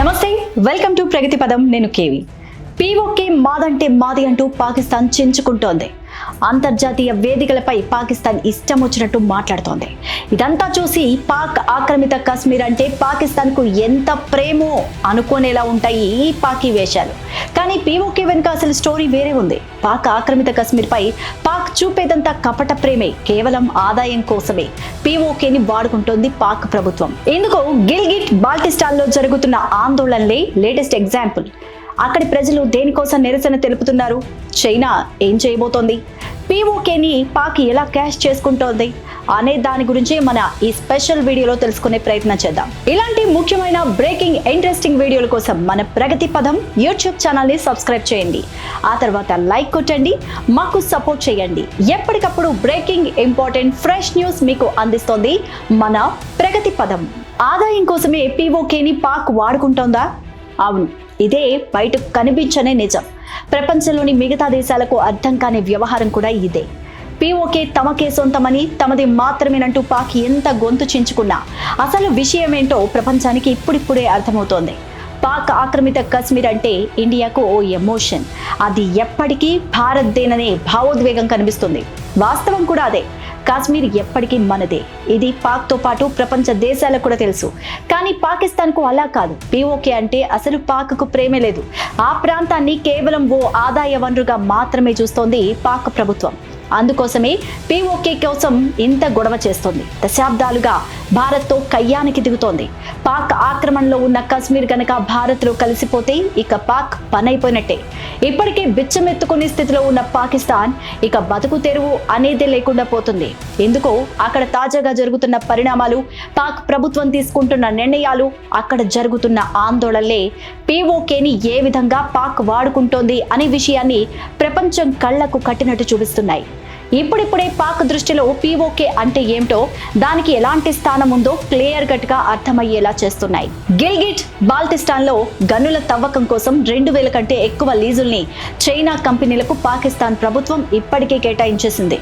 నమస్తే welcome to ప్రగతి పదం. నేను కేవి. పీఓకే మాదంటే మాది అంటూ పాకిస్తాన్ చించుకుంటోంది. అంతర్జాతీయ వేదికలపై పాకిస్తాన్ ఇష్టం వచ్చినట్టు మాట్లాడుతోంది. ఇదంతా చూసి పాక్ ఆక్రమిత కశ్మీర్ అంటే పాకిస్తాన్కు ఎంత ప్రేమో అనుకునేలా ఉంటాయి ఈ పాకీ వేషాలు. కానీ పీఓకే వెనుక అసలు స్టోరీ వేరే ఉంది. పాక్ ఆక్రమిత కశ్మీర్పై పాక్ చూపేదంతా కపట ప్రేమే కేవలం ఆదాయం కోసమే పీఓకేని వాడుకుంటోంది పాక్ ప్రభుత్వం. ఇందుకు గిల్గిట్ బాల్టిస్టాన్లో జరుగుతున్న ఆందోళనలే లేటెస్ట్ ఎగ్జాంపుల్. అక్కడి ప్రజలు దేనికోసం నిరసన తెలుపుతున్నారు? చైనా ఏం చేయబోతోంది? పీఓకేని పాక్ ఎలా క్యాష్ చేసుకుంటోంది? అనే దాని గురించి మన ఈ స్పెషల్ వీడియోలో తెలుసుకునే ప్రయత్నం చేద్దాం. ఇలాంటి ముఖ్యమైన బ్రేకింగ్ ఇంట్రెస్టింగ్ వీడియోల కోసం మన ప్రగతి పదం యూట్యూబ్ ఛానల్ని సబ్స్క్రైబ్ చేయండి. ఆ తర్వాత లైక్ కొట్టండి మాకు సపోర్ట్ చేయండి. ఎప్పటికప్పుడు బ్రేకింగ్ ఇంపార్టెంట్ ఫ్రెష్ న్యూస్ మీకు అందిస్తోంది మన ప్రగతి పదం ఆదాయం కోసమే పీఓకేని పాక్ వాడుకుంటోందా? అవును ఇదే బయటకు కనిపించనే నిజం. ప్రపంచంలోని మిగతా దేశాలకు అర్థం కాని వ్యవహారం కూడా ఇదే. పీఓకే తమకే సొంతమని తమది మాత్రమేనంటూ పాక్ ఎంత గొంతు చించుకున్నా. అసలు విషయమేంటో ప్రపంచానికి ఇప్పుడిప్పుడే అర్థమవుతోంది. పాక్ ఆక్రమిత కశ్మీర్ అంటే ఇండియాకు ఓ ఎమోషన్. అది ఎప్పటికీ భారత్దేననే భావోద్వేగం కనిపిస్తుంది. వాస్తవం కూడా అదే. కాశ్మీర్ ఎప్పటికీ మనదే. ఇది పాక్తో పాటు ప్రపంచ దేశాలకు కూడా తెలుసు. కానీ పాకిస్తాన్కు అలా కాదు. పీఓకే అంటే అసలు పాక్కు ప్రేమే లేదు. ఆ ప్రాంతాన్ని కేవలం ఓ ఆదాయ వనరుగా మాత్రమే చూస్తోంది పాక్ ప్రభుత్వం. అందుకోసమే పిఓకే కోసం ఇంత గొడవ చేస్తోంది. దశాబ్దాలుగా భారత్తో కయ్యానికి దిగుతోంది. పాక్ ఆక్రమణలో ఉన్న కశ్మీర్ గనక భారత్లో కలిసిపోతే ఇక పాక్ పనైపోయినట్టే. ఇప్పటికే బిచ్చమెత్తుకునే స్థితిలో ఉన్న పాకిస్తాన్ ఇక బతుకు తెరువు అనేదే లేకుండా పోతుంది. ఎందుకో అక్కడ తాజాగా జరుగుతున్న పరిణామాలు పాక్ ప్రభుత్వం తీసుకుంటున్న నిర్ణయాలు అక్కడ జరుగుతున్న ఆందోళనలే పీఓకేని ఏ విధంగా పాక్ వాడుకుంటోంది అనే విషయాన్ని ప్రపంచం కళ్ళకు కట్టినట్టు చూపిస్తున్నాయి. ఇప్పుడిప్పుడే పాక్ దృష్టిలో పీఓకే అంటే ఏమిటో దానికి ఎలాంటి స్థానం ఉందో క్లియర్ కట్గా అర్థమయ్యేలా చేస్తున్నాయి. గిల్గిట్ బాల్టిస్టాన్లో గనుల తవ్వకం కోసం రెండు వేల కంటే ఎక్కువ లీజుల్ని చైనా కంపెనీలకు పాకిస్తాన్ ప్రభుత్వం ఇప్పటికే కేటాయించేసింది.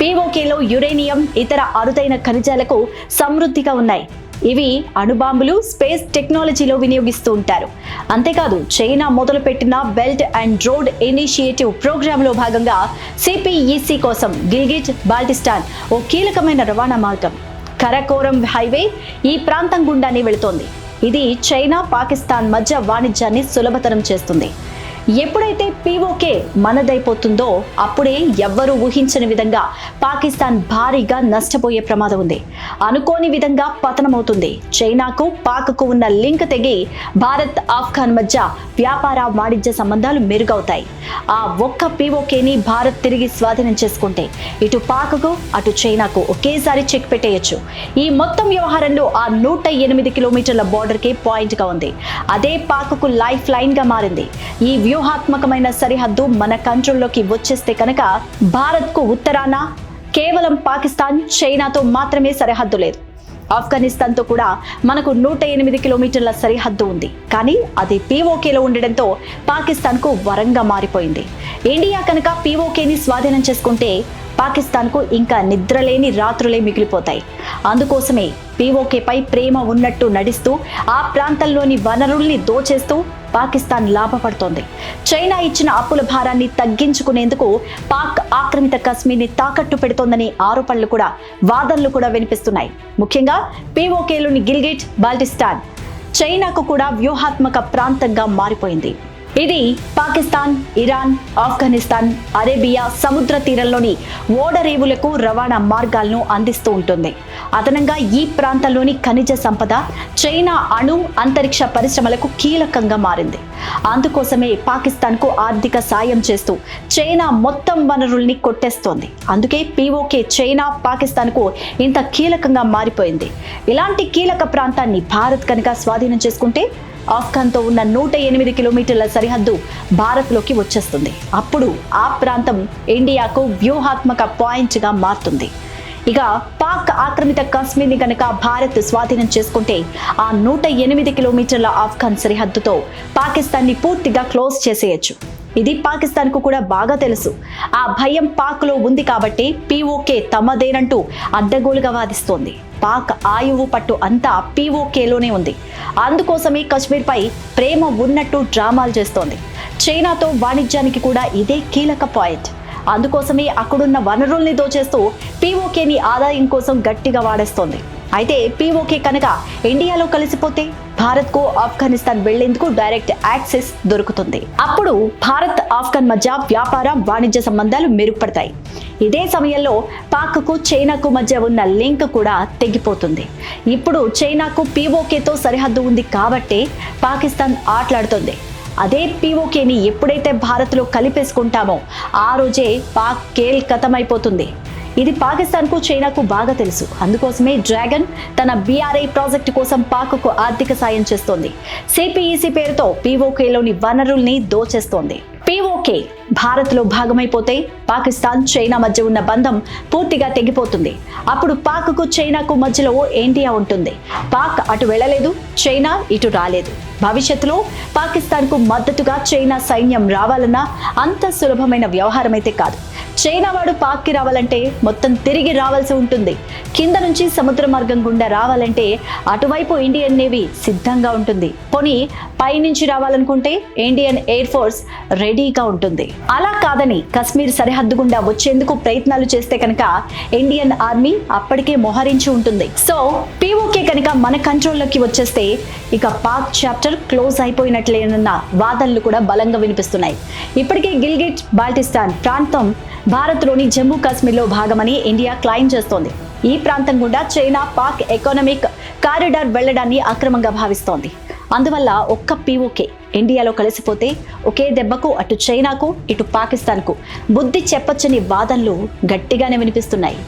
పీఓకేలో యురేనియం ఇతర అరుదైన ఖనిజాలకు సమృద్ధిగా ఉన్నాయి. ఇవి అణుబాంబులు స్పేస్ టెక్నాలజీలో వినియోగిస్తూ ఉంటారు. అంతేకాదు చైనా మొదలుపెట్టిన బెల్ట్ అండ్ రోడ్ ఇనిషియేటివ్ ప్రోగ్రాంలో భాగంగా సిపిఈసి కోసం గిల్గిట్ బాల్టిస్టాన్ ఓ కీలకమైన రవాణా మార్గం. కరకోరం హైవే ఈ ప్రాంతం గుండానే వెళుతోంది. ఇది చైనా పాకిస్తాన్ మధ్య వాణిజ్యాన్ని సులభతరం చేస్తుంది. ఎప్పుడైతే పీఓకే మనదైపోతుందో అప్పుడే ఎవ్వరూ ఊహించని విధంగా పాకిస్తాన్ భారీగా నష్టపోయే ప్రమాదం ఉంది. అనుకోని విధంగా పతనమవుతుంది. చైనాకు పాక్కు ఉన్న లింక్ తెగి భారత్ ఆఫ్ఘాన్ మధ్య వ్యాపార వాణిజ్య సంబంధాలు మెరుగవుతాయి. ఆ ఒక్క పీఓకేని భారత్ తిరిగి స్వాధీనం చేసుకుంటే ఇటు పాక్కు అటు చైనాకు ఒకేసారి చెక్ పెట్టేయచ్చు. ఈ మొత్తం వ్యవహారంలో ఆ నూట ఎనిమిది కిలోమీటర్ల బార్డర్కే పాయింట్గా ఉంది. అదే పాక్కు లైఫ్ లైన్గా మారింది. ఈ వ్యూహాత్మకమైన సరిహద్దు మన కంట్రోల్లోకి వచ్చేస్తే కనుక భారత్కు ఉత్తరాన కేవలం పాకిస్తాన్ చైనాతో మాత్రమే సరిహద్దు లేదు. ఆఫ్ఘనిస్తాన్తో కూడా మనకు నూట ఎనిమిది కిలోమీటర్ల సరిహద్దు ఉంది. కానీ అది పీఓకేలో ఉండడంతో పాకిస్తాన్కు వరంగా మారిపోయింది. ఇండియా కనుక పీఓకేని స్వాధీనం చేసుకుంటే పాకిస్తాన్కు ఇంకా నిద్రలేని రాత్రులే మిగిలిపోతాయి. అందుకోసమే పీఓకేపై ప్రేమ ఉన్నట్టు నడిస్తూ ఆ ప్రాంతంలోని వనరుల్ని దోచేస్తూ పాకిస్తాన్ లాభపడుతోంది. చైనా ఇచ్చిన అప్పుల భారాన్ని తగ్గించుకునేందుకు పాక్ ఆక్రమిత కశ్మీర్ని తాకట్టు పెడుతోందని ఆరోపణలు కూడా వాదనలు కూడా వినిపిస్తున్నాయి. ముఖ్యంగా పీఓకేలోని గిల్గిట్ బాల్టిస్తాన్. చైనాకు కూడా వ్యూహాత్మక ప్రాంతంగా మారిపోయింది. ఇది పాకిస్తాన్ ఇరాన్ ఆఫ్ఘనిస్తాన్ అరేబియా సముద్ర తీరంలోని ఓడరేవులకు రవాణా మార్గాలను అందిస్తూ ఉంటుంది. అదనంగా ఈ ప్రాంతంలోని ఖనిజ సంపద చైనా అణు అంతరిక్ష పరిశ్రమలకు కీలకంగా మారింది. అందుకోసమే పాకిస్తాన్కు ఆర్థిక సాయం చేస్తూ చైనా మొత్తం వనరుల్ని కొట్టేస్తోంది. అందుకే పీఓకే చైనా పాకిస్తాన్కు ఇంత కీలకంగా మారిపోయింది. ఇలాంటి కీలక ప్రాంతాన్ని భారత్ కనుక స్వాధీనం చేసుకుంటే ఆఫ్ఘన్తో ఉన్న నూట ఎనిమిది కిలోమీటర్ల సరిహద్దు భారత్లోకి వచ్చేస్తుంది. అప్పుడు ఆ ప్రాంతం ఇండియాకు వ్యూహాత్మక పాయింట్గా మారుతుంది. ఇక పాక్ ఆక్రమిత కాశ్మీర్ని కనుక భారత్ స్వాధీనం చేసుకుంటే ఆ నూట ఎనిమిది కిలోమీటర్ల ఆఫ్ఘన్ సరిహద్దుతో పాకిస్తాన్ని పూర్తిగా క్లోజ్ చేసేయచ్చు. ఇది పాకిస్తాన్కు కూడా బాగా తెలుసు. ఆ భయం పాక్లో ఉంది కాబట్టి పీఓకే తమదేనంటూ అడ్డగోలుగా వాదిస్తోంది. పాక్ ఆయువు పట్టు అంతా పీఓకేలోనే ఉంది. అందుకోసమే కశ్మీర్పై ప్రేమ ఉన్నట్టు డ్రామాలు చేస్తోంది. చైనాతో వాణిజ్యానికి కూడా ఇదే కీలక పాయింట్. అందుకోసమే అక్కడున్న వనరుల్ని దోచేస్తూ పీఓకేని ఆదాయం కోసం గట్టిగా వాడేస్తోంది. అయితే పీఓకే కనుక ఇండియాలో కలిసిపోతే భారత్కు ఆఫ్ఘనిస్తాన్ వెళ్ళేందుకు డైరెక్ట్ యాక్సెస్ దొరుకుతుంది. అప్పుడు భారత్ ఆఫ్ఘన్ మధ్య వ్యాపార వాణిజ్య సంబంధాలు మెరుగుపడతాయి. ఇదే సమయంలో పాక్కు చైనాకు మధ్య ఉన్న లింక్ కూడా తెగిపోతుంది. ఇప్పుడు చైనాకు పీఓకేతో సరిహద్దు ఉంది కాబట్టే పాకిస్తాన్ ఆటలాడుతుంది. అదే పీఓకేని ఎప్పుడైతే భారత్లో కలిపేసుకుంటామో ఆ రోజే పాక్ కేల్ కథమైపోతుంది. ఇది పాకిస్తాన్కు చైనాకు బాగా తెలుసు. అందుకోసమే డ్రాగన్ తన బీఆర్ఐ ప్రాజెక్టు కోసం పాక్కు ఆర్థిక సాయం చేస్తోంది. సిపిఈసి పేరుతో పీఓకేలోని వనరుల్ని దోచేస్తోంది. పీఓకే భారత్లో భాగమైపోతే పాకిస్తాన్ చైనా మధ్య ఉన్న బంధం పూర్తిగా తెగిపోతుంది. అప్పుడు పాక్కు చైనాకు మధ్యలో ఇండియా ఉంటుంది. పాక్ అటు వెళ్ళలేదు చైనా ఇటు రాలేదు. భవిష్యత్తులో పాకిస్తాన్కు మద్దతుగా చైనా సైన్యం రావాలన్నా అంత సులభమైన వ్యవహారం అయితే కాదు. చైనా వాడు పాక్కి రావాలంటే మొత్తం తిరిగి రావాల్సి ఉంటుంది. కింద నుంచి సముద్ర మార్గం గుండా రావాలంటే అటువైపు ఇండియన్ నేవీ సిద్ధంగా ఉంటుంది. పోనీ పైనుంచి రావాలనుకుంటే ఇండియన్ ఎయిర్ ఫోర్స్ రెడీగా ఉంటుంది. అలా కాదని కశ్మీర్ సరిహద్దు గుండా వచ్చేందుకు ప్రయత్నాలు చేస్తే కనుక ఇండియన్ ఆర్మీ అప్పటికే మొహరించి ఉంటుంది. సో పీఓకే కనుక మన కంట్రోల్లోకి వచ్చేస్తే ఇక పాక్ చాప్టర్ క్లోజ్ అయిపోయినట్లేనన్న వాదనలు కూడా బలంగా వినిపిస్తున్నాయి. ఇప్పటికే గిల్గిట్ బాల్టిస్తాన్ ప్రాంతం భారత్లోని జమ్మూ కాశ్మీర్లో భాగమని ఇండియా క్లైమ్ చేస్తోంది. ఈ ప్రాంతం గుండా చైనా పాక్ ఎకనామిక్ కారిడార్ వెళ్ళడాన్ని అక్రమంగా భావిస్తోంది. అందువల్ల ఒక్క పీఓకే ఇండియాలో కలిసిపోతే ఒకే దెబ్బకు అటు చైనాకు ఇటు పాకిస్తాన్కు బుద్ధి చెప్పొచ్చని వాదనలు గట్టిగానే వినిపిస్తున్నాయి.